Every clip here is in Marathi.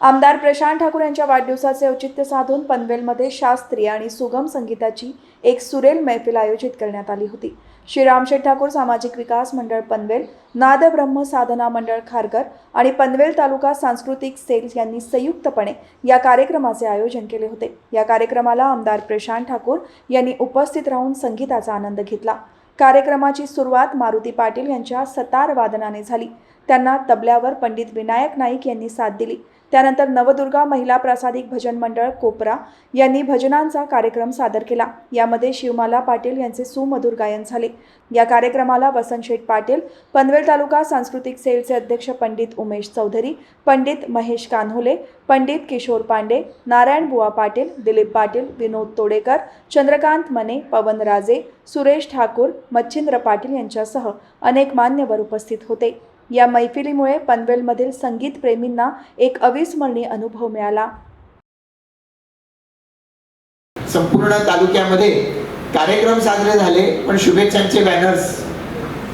आमदार प्रशांत ठाकूर यांच्या वाढदिवसाचे औचित्य साधून पनवेलमध्ये शास्त्रीय आणि सुगम संगीताची एक सुरेल मैफिल आयोजित करण्यात आली होती. श्री रामशेठ ठाकूर सामाजिक विकास मंडळ पनवेल नाद ब्रह्म साधना मंडळ खारघर आणि पनवेल तालुका सांस्कृतिक सेल यांनी संयुक्तपणे या कार्यक्रमाचे आयोजन केले होते. या कार्यक्रमाला आमदार प्रशांत ठाकूर यांनी उपस्थित राहून संगीताचा आनंद घेतला. कार्यक्रमाची सुरुवात मारुती पाटील यांच्या सतार वादनाने झाली. त्यांना तबल्यावर पंडित विनायक नाईक यांनी साथ दिली. त्यानंतर नवदुर्गा महिला प्रासादिक भजन मंडळ कोपरा यांनी भजनांचा कार्यक्रम सादर केला. यामध्ये शिवमाला पाटील यांचे सुमधुर गायन झाले. या कार्यक्रमाला वसंत शेठ पाटील पनवेल तालुका सांस्कृतिक सेलचे अध्यक्ष पंडित उमेश चौधरी पंडित महेश कान्होले पंडित किशोर पांडे नारायण बुवा पाटील दिलीप पाटील विनोद तोडेकर चंद्रकांत मने पवन राजे सुरेश ठाकूर मच्छिंद्र पाटील यांच्यासह अनेक मान्यवर उपस्थित होते. या मैफिलीमुळे पनवेलमधील संगीतप्रेमींना एक अविस्मरणीय अनुभव मिळाला. संपूर्ण तालुक्यामध्ये कार्यक्रम साजरे झाले पण शुभेच्छांचे बॅनर्स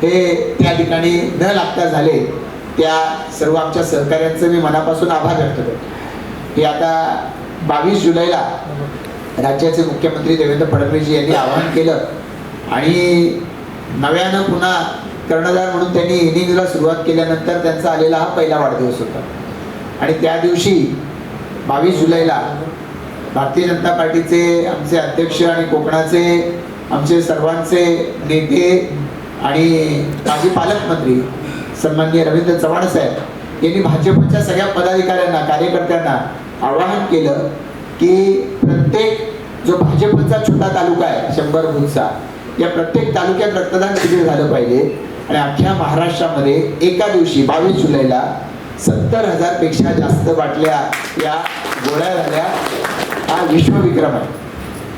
हे त्या ठिकाणी न लागता झाले. त्या सर्व आमच्या सहकाऱ्यांचं मी मनापासून आभार व्यक्त करतो. हे आता बावीस जुलैला राज्याचे मुख्यमंत्री देवेंद्र फडणवीस यांनी आवाहन केलं आणि नव्यानं पुन्हा कर्णधार म्हणून त्यांनी इनिंगला सुरुवात केल्यानंतर त्यांचा आलेला हा पहिला वाढदिवस होता. आणि त्या दिवशी बावीस जुलैला भारतीय जनता पार्टीचे आमचे अध्यक्ष आणि कोकणाचे आमचे सर्वांचे नेते आणि माजी पालकमंत्री सन्माननीय रवींद्र चव्हाण साहेब यांनी भाजपच्या सगळ्या पदाधिकाऱ्यांना कार्यकर्त्यांना आवाहन केलं की प्रत्येक जो भाजपचा छोटा तालुका आहे शंभर बुथचा या प्रत्येक तालुक्यात रक्तदान शिबिर झालं पाहिजे. आणि अख्ख्या महाराष्ट्रामध्ये एका दिवशी बावीस जुलैला सत्तर हजारपेक्षा जास्त बाटल्या या गोळ्या झाल्या. हा विश्वविक्रम आहे.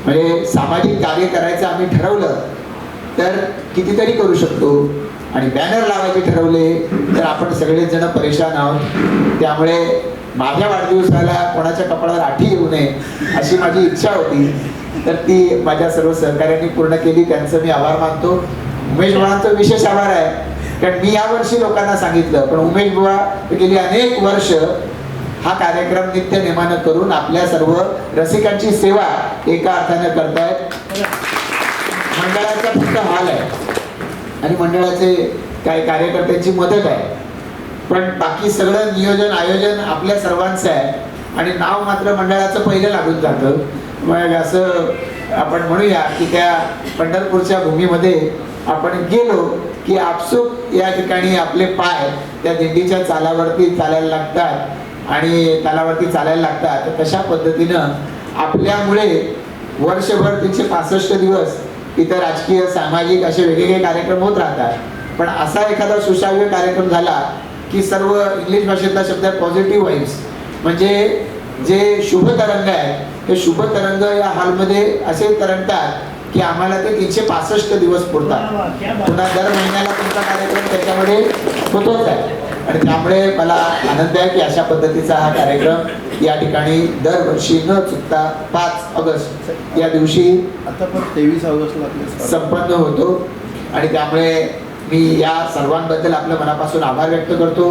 म्हणजे सामाजिक कार्य करायचं आम्ही ठरवलं तर कितीतरी करू शकतो. आणि बॅनर लावायचे ठरवले तर आपण सगळेच जण परेशान आहोत. त्यामुळे माझ्या वाढदिवसाला कोणाच्या कपाळावर आठी येऊ नये अशी माझी इच्छा होती. तर ती माझ्या सर्व सहकाऱ्यांनी पूर्ण केली. त्यांचं मी आभार मानतो. उमेश भावांचं विशेष आभार आहे. कारण मी यावर्षी लोकांना सांगितलं पण उमेश बुवा गेली अनेक वर्ष हा कार्यक्रम नित्य नेमानं करून आपल्या सर्व रसिकांची सेवा एका अर्थानं करतायत. मंडळाचा फक्त हाल आहे. आणि मंडळाचे काही कार्यकर्त्यांची मदत आहे. पण बाकी सगळं नियोजन आयोजन आपल्या सर्वांचं आहे. आणि नाव मात्र मंडळाचं पहिलं लागून जातं. मग असं आपण म्हणूया की त्या पंढरपूरच्या भूमीमध्ये आपण गेलो की आपसूक या ठिकाणी आपले पाय त्या दिंडीच्या चालावरती चालायला लागतात आणि तालावरती चालायला लागतात. तर तशा पद्धतीनं आपल्यामुळे वर्षभर तीनशे पासष्ट दिवस इतर राजकीय सामाजिक असे वेगवेगळे कार्यक्रम होत राहतात. पण असा एखादा सुशाव्य कार्यक्रम झाला की सर्व इंग्लिश भाषेतला शब्द आहे पॉझिटिव्ह वाईब्स म्हणजे जे शुभ तरंग आहे ते शुभ तरंग या हॉलमध्ये असे तरंगतात की आम्हाला ते तीनशे पासष्ट दिवस पुरतात. पुन्हा दर महिन्याला तुमचा कार्यक्रम त्याच्यामध्ये होतोच आहे. आणि त्यामुळे मला आनंद आहे की अशा पद्धतीचा हा कार्यक्रम या ठिकाणी दरवर्षी न चुकता पाच ऑगस्ट या दिवशी आता पण तेवीस ऑगस्टला संपन्न होतो. आणि त्यामुळे मी या सर्वांबद्दल आपल्या मनापासून आभार व्यक्त करतो.